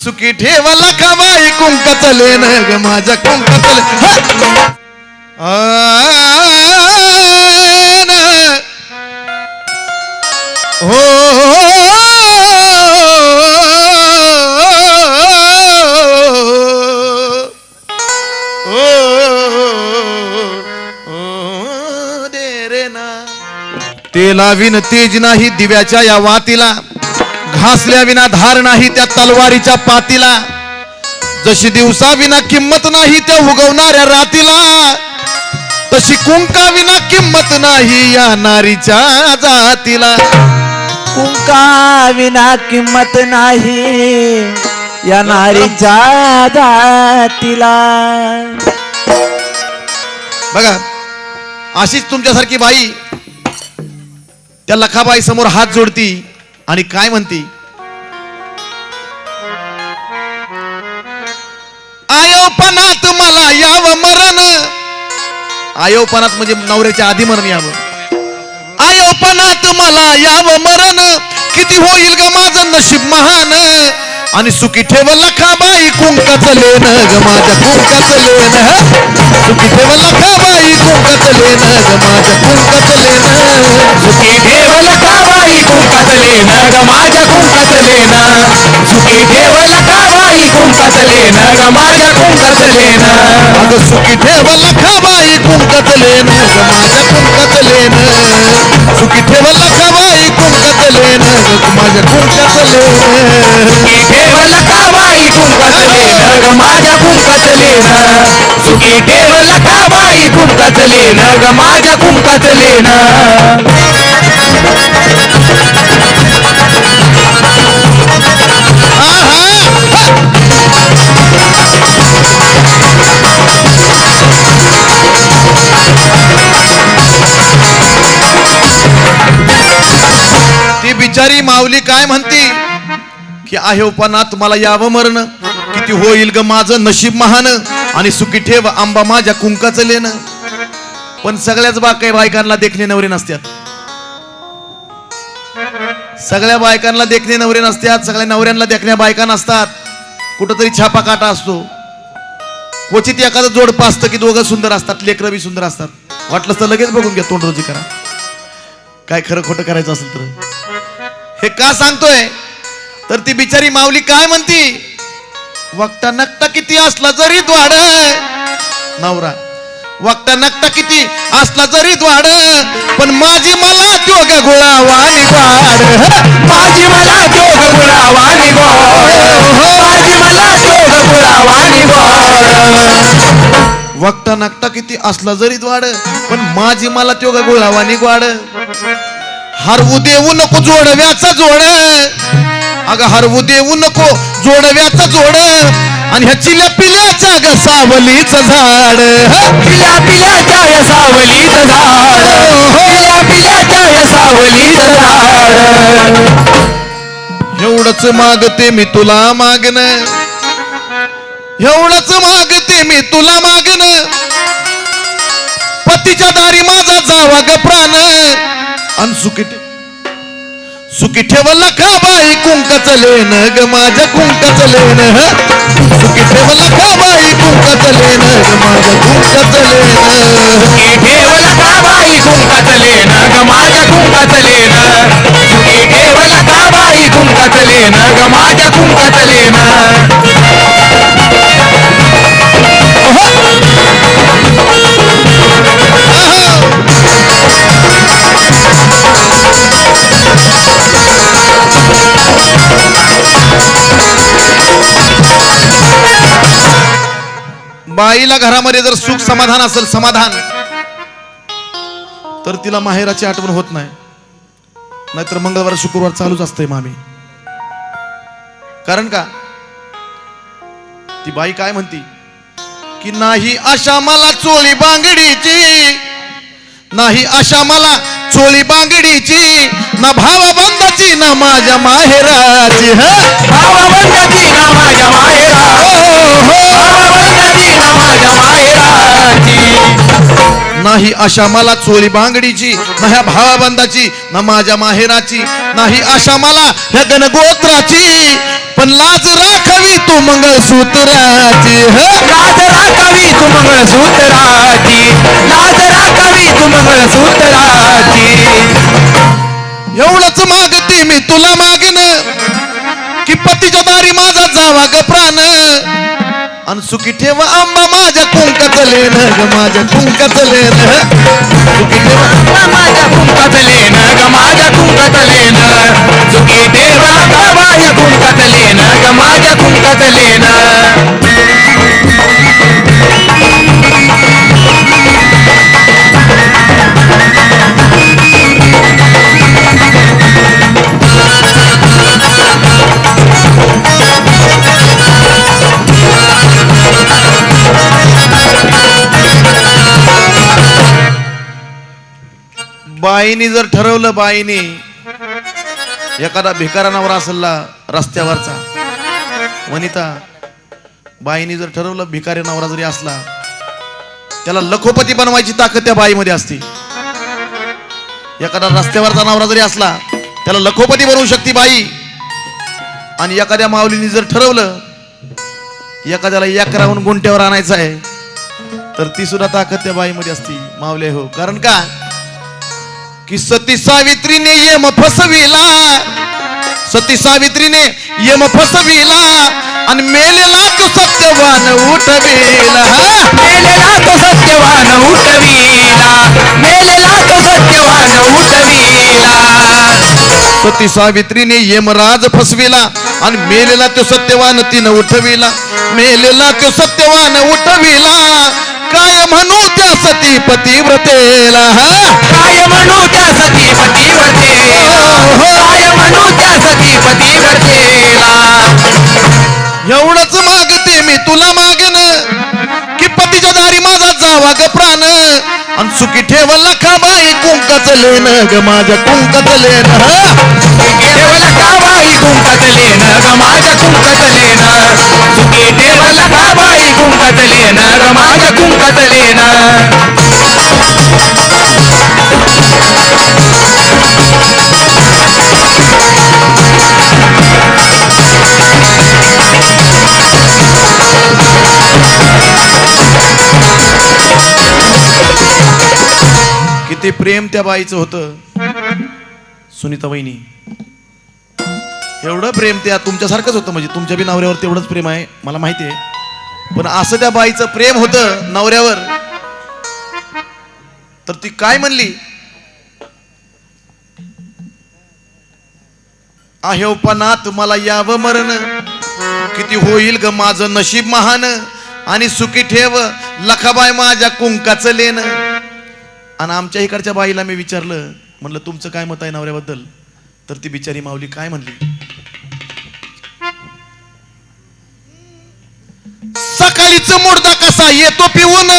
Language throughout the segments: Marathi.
चुकी ठेवाला का कुंक चले लेन ग माझ्या कुंकाच हो? हो, हो, हो रे ना. तेला विन तेज नाही दिव्याच्या या वातीला. घासल्या विना धार नाही त्या तलवारीच्या पातीला. जशी दिवसा विना किंमत नाही त्या उगवणाऱ्या रातीला. तशी कुंका विना किंमत नाही या नारीच्या जातीला. कुंका विना किंमत नाही या नारीच्या जातीला. बघा अशीच तुमच्यासारखी बाई त्या लखाबाई समोर हात जोडती. आणि काय म्हणती? आयोपणात मला यावं मरण. आयोपणात म्हणजे नवऱ्याच्या आधी मरण यावं. आयोपणात मला यावं मरण. किती होईल ग माझं नशीब महान. आणि सुखी ठेव लखाबाई कुंकाच लेन ग माझ्या कुंकाच लेन सुखी ठेव लखाबाई कुंकाच लेन ग माझ्या कुंकाच लेन सुखी ठेवला लेन ग माझ्या कुंकात लेन सुखी ठेवल का बाई कुंकात लेन ग माझ्या कुंकात लेन अगं सुखी ठेव लखाबाई कुंकाच लेन ग माझ्या कुंकाच लेन सुखी ठेव लखाबाई कुंकाच लेन ग माझ्या कुंकाच लेन सुखी ठेवल का बाई कुंकात लेन ग माझ्या कुंकात लेन सुखी ठेवल का बाई कुंकात लेन ग माझ्या कुंकात लेन ती बिचारी माऊली काय म्हणती? की आहे तुम्हाला मला यावं मरण. किती होईल ग माझं नशीब महान. आणि सुखी ठेव आंबा माझ्या कुंकाचं लेन पण सगळ्याच बा काही बायकांना देखणे नवरे नसतात सगळ्या बायकांना देखणे नवरे नसतात सगळ्या नवऱ्यांना देखण्या बायका नसतात. कुठंतरी छापा काटा असतो. क्वचित एखादं जोडपं असतं की दोघं सुंदर असतात लेकरं बी सुंदर असतात. वाटलं तर लगेच बघून घ्या तोंडरोजी करा. काय खरं खोटं करायचं असेल तर. हे का सांगतोय? तर ती बिचारी माऊली काय म्हणती? वक्ता नक्ता किती असला जरी द्वाड नवरा. वक्ता नकटा किती? असला जरी द्वाड पण माझी मला तो ग गुळावानी वाड माझी मला जोग गुळावा निगोड माझी मला जोग वाणी निगोड वक्ता नकटा किती? असला जरी द्वाड पण माझी मला त्योग गुळावानी ग्वाड हरवू देऊ नको जोडव्याचा जोड. अगं हरवू देऊ नको जोडव्याचा जोड. आणि ह्या चिल्या पिल्याच्या ग सावलीच झाड. पिल्या पिल्याच्या या सावलीत झाड. पिल्या पिल्याच्या या सावलीत झाड. एवढंच मागते मी तुला मागण. एवढंच मागते मी तुला मागण. पतीच्या दारी माझा जावा ग प्राण. अन सुखी ठेवला का बाई कुंकाच लेन ग माझ्या कुंकाच लेन सुखी ठेवला का बाई कुंकाच लेन ग माझ्या कुंकाच लेन सुखी ठेवला का बाई कुंकात लेन ग माझ्या कुंकात लेन सुखी ठेवला का बाई कुंकात लेन ग माझ्या कुंकात लेन बाईला घरामध्ये जर सुख समाधान असेल समाधान. तर तिला माहेराची आठवण होत नाही. नाहीतर मंगळवार शुक्रवार चालूच असतंय मामी. कारण का? ती बाई काय म्हणती? की नाही आशा मला चोळी बांगडीची नाही आशा मला चोळी बांगडीची ना भावबंदाची ना माझ्या माहेराची ह? नाही आशा मला चोळी बांगडीची ना ह्या भावाबंदाची ना माझ्या माहेराची नाही आशा मला ह्या गणगोत्राची पण लाज राखावी मंगळसूत्राची. ह? लाज राखावी तू मंगळसूत्राची. लाज राखावी तू मंगळसूत्राची. एवढंच मागते मी तुला मागन की पतीच्या दारी माझा जावा ग प्राण. आणि सुखी ठेवा आंबा माझ्या कुंकाच लेन ग माझ्या कुंकाच लेन सुखी ठेवा माझ्या कुंकात लेन ग बाईनी जर ठरवलं बाईनी एखादा भिकारा नवरा असेलला रस्त्यावरचा वनिता बाईनी जर ठरवलं भिकारी नवरा जरी असला त्याला लखोपती बनवायची ताकद त्या बाईमध्ये असते. एखादा रस्त्यावरचा नवरा जरी असला त्याला लखोपती बनवू शकते बाई. आणि एखाद्या माऊलीने जर ठरवलं एखाद्याला एकराहून गुंट्यावर आणायचं आहे तर ती सुद्धा ताकद त्या बाईमध्ये असती. माऊले हो. कारण का? की सती सावित्रीने यम फसविला. सती सावित्रीने यम फसविला. आणि मेलेला तो सत्यवान उठविला. मेलेला तो सत्यवान उठवीला. मेलेला तो सत्यवान उठवीला. सती सावित्रीने यमराज फसविला. आणि मेलेला तो सत्यवान तिनं उठविला. मेलेला तो सत्यवान उठविला. काय म्हणू त्या सती पतिव्रतेला काय म्हणू त्या सती पतिव्रतेला काय म्हणू त्या सती पतिव्रतेला. एवढंच मागते मी तुला मागन. की पतीच्या दारी माझा जावा ग प्राण. आणि सुखी ठेव लखाबाई कुंकाच लेन ग माझ्या कुंकाच लेन देवला का बाई कुंकात लेन ग माझ्या कुंकात लेन सुखी देवला माझ्या कुंकात ना किती प्रेम त्या बाईचं होतं. सुनीता वहिनी एवढं प्रेम त्या तुमच्यासारखंच होतं म्हणजे तुमच्या बी नवऱ्यावर तेवढंच प्रेम आहे मला माहिती आहे. पण असं त्या बाईचं प्रेम होतं नवऱ्यावर. तर ती काय म्हणली? आहेवपणात मला यावं मरण. किती होईल ग माझं नशीब महान. आणि सुखी ठेव लखाबाई माझ्या कुंकाचं लेन. आणि आमच्या इकडच्या बाईला मी विचारलं म्हणलं तुमचं काय मत आहे नवऱ्याबद्दल? तर ती बिचारी माऊली काय म्हणली? येतो पिऊन.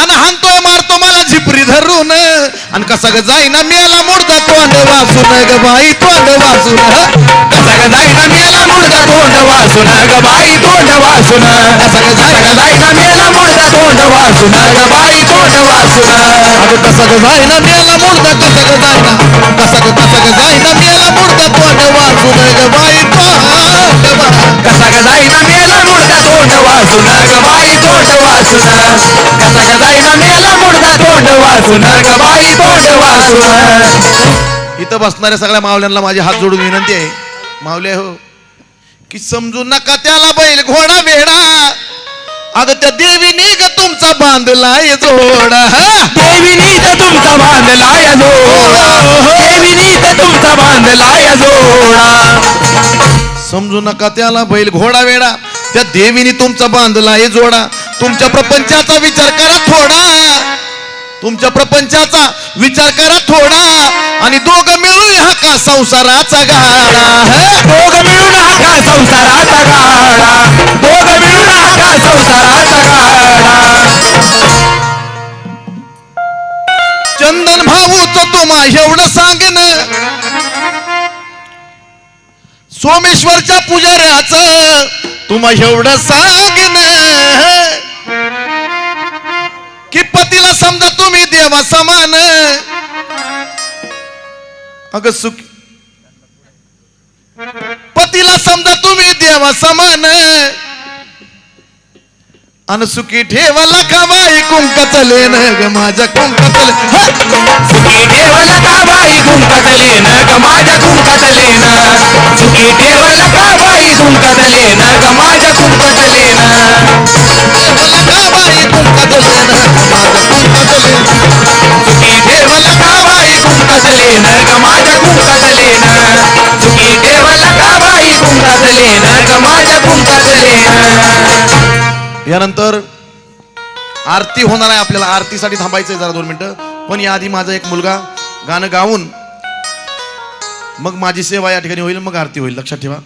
आणि हानतोय मारतो मला झिपरी धरून. आणि कसा ग जाईना मेला मुर्दा तोंड वाचून ग बाई तोंड वाचून कसा ग जाईना मेला मुर्दा तोंड वासून ग बाई तोंड वासून कसा ग जाईना मेला मुर्दा तोंड वासून ग बाई तोंड वासून अगं कसा ग जाईना मेला मुर्दा कसा ग जाईना. कसा ग कसा ग जाईना मेला मुर्दा तोंड वाचून ग बाई तोंड कसा ग जाईना मेला ग बाई इथं बसणाऱ्या सगळ्या मावल्यांना माझी हात जोडून विनंती आहे. मावले हो की समजू नका त्याला बैल घोडा वेडा. अगं त्या देवीने ग तुमचा बांधलाय जोडा? देवीनी तर तुमचा बांधला जोडा. देवीनी तर तुमचा बांधला जोडा. समजू नका त्याला बैल घोडा वेडा. त्या देवीने तुमचा बांधलाय जोडा. तुमच्या प्रपंचाचा विचार करा थोडा. तुमच्या प्रपंचाचा विचार करा थोडा. आणि दोघं मिळून हा का संसाराचा गाडा? हा? दोघ मिळून हा का संसाराचा गाडा? दोघ मिळून हा का संसाराचा गाडा? चंदन भाऊच तुम्हा एवढं सांगन. सोमेश्वरच्या पुजाऱ्याच तुम्हा एवढं सांगन. देवा समान. अग सुख. पतीला समजा तुम्ही देवा समान. अन सुखी ठेवा लखाबाई कुंकाच न ग माझ्या कुंकाच सुखी ठेवला का बाई कुंकात लेन ग माझ्या कुंकात न सुखी यानंतर आरती होणार आहे आपल्याला. आरतीसाठी थांबायचंय जरा दोन मिनटं. पण याआधी माझा एक मुलगा गाणं गाऊन मग माझी सेवा या ठिकाणी होईल मग आरती होईल. लक्षात ठेवा.